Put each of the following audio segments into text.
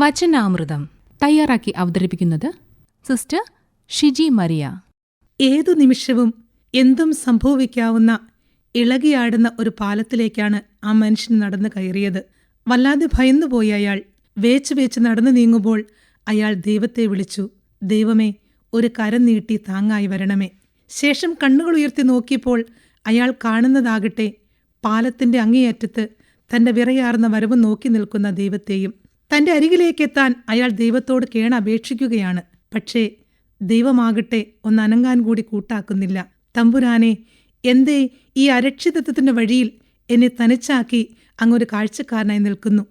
വചനാമൃതം തയ്യാറാക്കി അവതരിപ്പിക്കുന്നത് sister Shiji Maria. ഏതു നിമിഷവും എന്തും സംഭവിക്കാവുന്ന ഇളകിയാടുന്ന ഒരു പാലത്തിലേക്കാണ് ആ മനുഷ്യൻ നടന്നു കയറിയത്. വല്ലാതെ ഭയന്നുപോയി അയാൾ. വേച്ച് വേച്ച് നടന്നു നീങ്ങുമ്പോൾ അയാൾ ദൈവത്തെ വിളിച്ചു. ദൈവമേ ഒരു കരം നീട്ടി താങ്ങായി വരണമേ. ശേഷം കണ്ണുകൾ ഉയർത്തി നോക്കിയപ്പോൾ അയാൾ കാണുന്നതാകട്ടെ പാലത്തിന്റെ അങ്ങേയറ്റത്ത് തന്റെ വിറയാർന്ന വരവ് നോക്കി നിൽക്കുന്ന ദൈവത്തെയും തന്റെ അരികിലേക്കെത്താൻ അയാൾ ദൈവത്തോട് കേണപേക്ഷിക്കുകയാണ്. പക്ഷേ ദൈവമാകട്ടെ ഒന്നനങ്ങാൻ കൂടി കൂട്ടാക്കുന്നില്ല. തമ്പുരാനെ എന്തേ ഈ അരക്ഷിതത്വത്തിന്റെ വഴിയിൽ എന്നെ തനിച്ചാക്കി അങ്ങൊരു കാഴ്ചക്കാരനായി നിൽക്കുന്നു?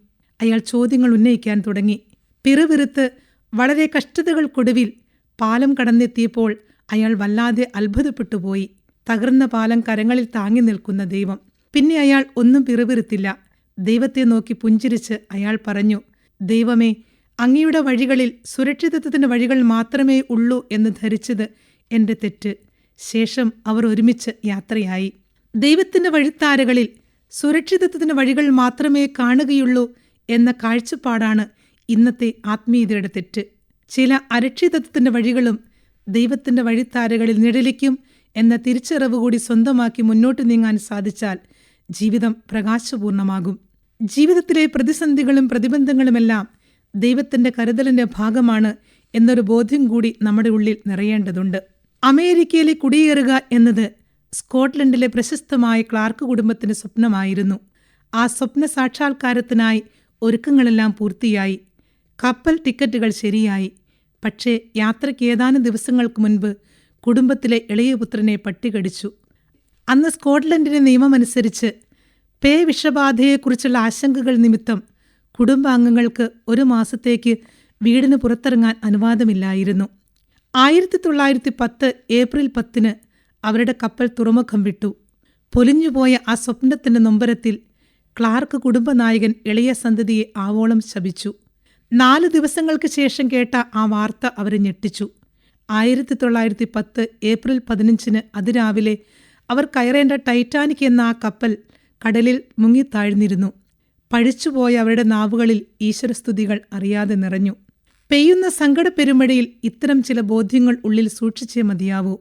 അയാൾ ചോദ്യങ്ങൾ ഉന്നയിക്കാൻ തുടങ്ങി. പിറുവിരുത്ത് വളരെ കഷ്ടതകൾക്കൊടുവിൽ പാലം കടന്നെത്തിയപ്പോൾ അയാൾ വല്ലാതെ അത്ഭുതപ്പെട്ടുപോയി. തകർന്ന പാലം കരങ്ങളിൽ താങ്ങി നിൽക്കുന്ന ദൈവം. പിന്നെ അയാൾ ഒന്നും പിറുപിറുത്തില്ല. ദൈവത്തെ നോക്കി പുഞ്ചിരിച്ച് അയാൾ പറഞ്ഞു ദൈവമേ അങ്ങയുടെ വഴികളിൽ സുരക്ഷിതത്വത്തിന്റെ വഴികൾ മാത്രമേ ഉള്ളൂ എന്ന് ധരിച്ചത് എന്റെ തെറ്റ്. ശേഷം അവർ ഒരുമിച്ച് യാത്രയായി. ദൈവത്തിന്റെ വഴിത്താരകളിൽ സുരക്ഷിതത്വത്തിന്റെ വഴികൾ മാത്രമേ കാണുകയുള്ളൂ എന്ന കാഴ്ചപ്പാടാണ് ഇന്നത്തെ ആത്മീയതയുടെ തെറ്റ്. ചില അരക്ഷിതത്വത്തിന്റെ വഴികളും ദൈവത്തിന്റെ വഴിത്താരകളിൽ നിഴലിക്കും എന്ന തിരിച്ചറിവ് കൂടി സ്വന്തമാക്കി മുന്നോട്ട് നീങ്ങാൻ സാധിച്ചാൽ ജീവിതം പ്രകാശപൂർണമാകും. ജീവിതത്തിലെ പ്രതിസന്ധികളും പ്രതിബന്ധങ്ങളുമെല്ലാം ദൈവത്തിന്റെ കരുതലിന്റെ ഭാഗമാണ് എന്നൊരു ബോധ്യം കൂടി നമ്മുടെ ഉള്ളിൽ നിറയേണ്ടതുണ്ട്. അമേരിക്കയിലെ കുടിയേറുക എന്നത് സ്കോട്ട്ലൻഡിലെ പ്രശസ്തമായ ക്ലാർക്ക് കുടുംബത്തിന്റെ സ്വപ്നമായിരുന്നു. ആ സ്വപ്ന സാക്ഷാത്കാരത്തിനായി ഒരുക്കങ്ങളെല്ലാം പൂർത്തിയായി. കപ്പൽ ടിക്കറ്റുകൾ ശരിയായി. പക്ഷേ യാത്രയ്ക്ക് ഏതാനും ദിവസങ്ങൾക്ക് മുൻപ് കുടുംബത്തിലെ ഇളയ പുത്രനെ പട്ടികടിച്ചു. അന്ന് സ്കോട്ട്ലൻഡിന്റെ നിയമമനുസരിച്ച് പേ വിഷബാധയെക്കുറിച്ചുള്ള ആശങ്കകൾ നിമിത്തം കുടുംബാംഗങ്ങൾക്ക് ഒരു മാസത്തേക്ക് വീടിന് പുറത്തിറങ്ങാൻ അനുവാദമില്ലായിരുന്നു. ആയിരത്തി തൊള്ളായിരത്തി പത്ത് ഏപ്രിൽ പത്തിന് അവരുടെ കപ്പൽ തുറമുഖം വിട്ടു. പൊലിഞ്ഞുപോയ ആ സ്വപ്നത്തിന്റെ നൊമ്പരത്തിൽ ക്ലാർക്ക് കുടുംബനായകൻ ഇളയ സന്തതിയെ ആവോളം ശപിച്ചു. നാല് ദിവസങ്ങൾക്ക് ശേഷം കേട്ട ആ വാർത്ത അവരെ ഞെട്ടിച്ചു. ആയിരത്തി തൊള്ളായിരത്തി പത്ത് ഏപ്രിൽ പതിനഞ്ചിന് അതിരാവിലെ അവർ കയറേണ്ട ടൈറ്റാനിക് എന്ന ആ കപ്പൽ കടലിൽ മുങ്ങിത്താഴ്ന്നിരുന്നു. പഴിച്ചുപോയ അവരുടെ നാവുകളിൽ ഈശ്വരസ്തുതികൾ അറിയാതെ നിറഞ്ഞു. പെയ്യുന്ന സങ്കടപ്പെരുമഴയിൽ ഇത്തരം ചില ബോധ്യങ്ങൾ ഉള്ളിൽ സൂക്ഷിച്ചേ മതിയാവൂ.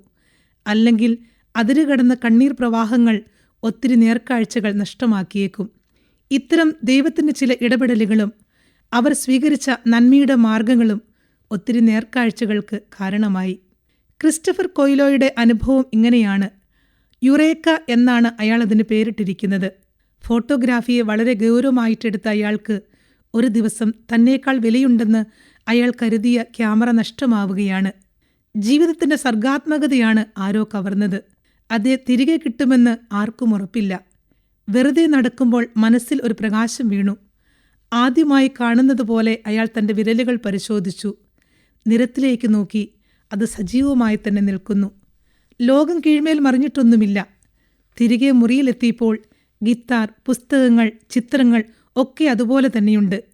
അല്ലെങ്കിൽ അതിരുകടന്ന കണ്ണീർ പ്രവാഹങ്ങൾ ഒത്തിരി നേർക്കാഴ്ചകൾ നഷ്ടമാക്കിയേക്കും. ഇത്തരം ദൈവത്തിന്റെ ചില ഇടപെടലുകളും അവർ സ്വീകരിച്ച നന്മയുടെ മാർഗങ്ങളും ഒത്തിരി നേർക്കാഴ്ചകൾക്ക് കാരണമായി. ക്രിസ്റ്റഫർ കൊയ്ലോയുടെ അനുഭവം ഇങ്ങനെയാണ്. യുറേക്ക എന്നാണ് അയാൾ അതിന് പേരിട്ടിരിക്കുന്നത്. ഫോട്ടോഗ്രാഫിയെ വളരെ ഗൗരവമായിട്ടെടുത്ത അയാൾക്ക് ഒരു ദിവസം തന്നേക്കാൾ വിലയുണ്ടെന്ന് അയാൾ കരുതിയ ക്യാമറ നഷ്ടമാവുകയാണ്. ജീവിതത്തിന്റെ സർഗാത്മകതയാണ് ആരോ കവർന്നത്. അത് തിരികെ കിട്ടുമെന്ന് ആർക്കും ഉറപ്പില്ല. വെറുതെ നടക്കുമ്പോൾ മനസ്സിൽ ഒരു പ്രകാശം വീണു. ആദ്യമായി കാണുന്നത് പോലെ അയാൾ തന്റെ വിരലുകൾ പരിശോധിച്ചു. നിരത്തിലേക്ക് നോക്കി. അത് സജീവമായി തന്നെ നിൽക്കുന്നു. ലോകം കീഴ്മേൽ മറിഞ്ഞിട്ടൊന്നുമില്ല. തിരികെ മുറിയിലെത്തിയപ്പോൾ ഗിത്താർ പുസ്തകങ്ങൾ ചിത്രങ്ങൾ ഒക്കെ അതുപോലെ തന്നെയുണ്ട്.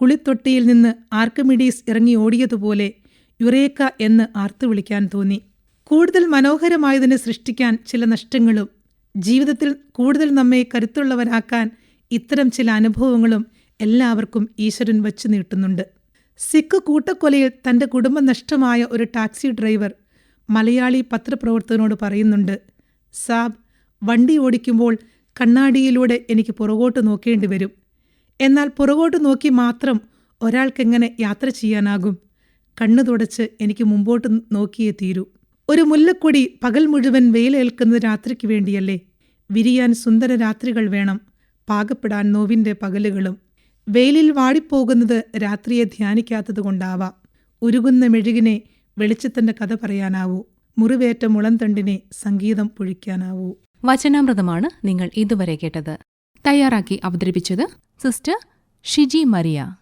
കുളിത്തൊട്ടിയിൽ നിന്ന് ആർക്കമിഡീസ് ഇറങ്ങി ഓടിയതുപോലെ യുറേക്ക എന്ന് ആർത്തു വിളിക്കാൻ തോന്നി. കൂടുതൽ മനോഹരമായതിനെ സൃഷ്ടിക്കാൻ ചില നഷ്ടങ്ങളും ജീവിതത്തിൽ കൂടുതൽ നമ്മെ കരുത്തുള്ളവരാക്കാൻ ഇത്തരം ചില അനുഭവങ്ങളും എല്ലാവർക്കും ഈശ്വരൻ വച്ചു നീട്ടുന്നുണ്ട്. സിഖ് കൂട്ടക്കൊലയിൽ തന്റെ കുടുംബം നഷ്ടമായ ഒരു ടാക്സി ഡ്രൈവർ മലയാളി പത്രപ്രവർത്തകനോട് പറയുന്നുണ്ട് സാബ് വണ്ടി ഓടിക്കുമ്പോൾ കണ്ണാടിയിലൂടെ എനിക്ക് പുറകോട്ട് നോക്കേണ്ടി വരും. എന്നാൽ പുറകോട്ട് നോക്കി മാത്രം ഒരാൾക്കെങ്ങനെ യാത്ര ചെയ്യാനാകും? കണ്ണു തുടച്ച് എനിക്ക് മുമ്പോട്ട് നോക്കിയേ തീരൂ. ഒരു മുല്ലക്കൊടി പകൽ മുഴുവൻ വെയിലേൽക്കുന്നത് രാത്രിക്ക് വേണ്ടിയല്ലേ? വിരിയാൻ സുന്ദര രാത്രികൾ വേണം. പാകപ്പെടാൻ നോവിന്റെ പകലുകളും. വെയിലിൽ വാടിപ്പോകുന്നത് രാത്രിയെ ധ്യാനിക്കാത്തത് കൊണ്ടാവാം. ഉരുകുന്ന മെഴുകിനെ വെളിച്ചത്തിന്റെ കഥ പറയാനാവൂ. മുറിവേറ്റ മുളന്തണ്ടിനെ സംഗീതം പൊഴിക്കാനാവൂ. വചനാമൃതമാണ് നിങ്ങൾ ഇതുവരെ കേട്ടത്. തയ്യാറാക്കി അവതരിപ്പിച്ചത് സിസ്റ്റർ ഷിജി മരിയ.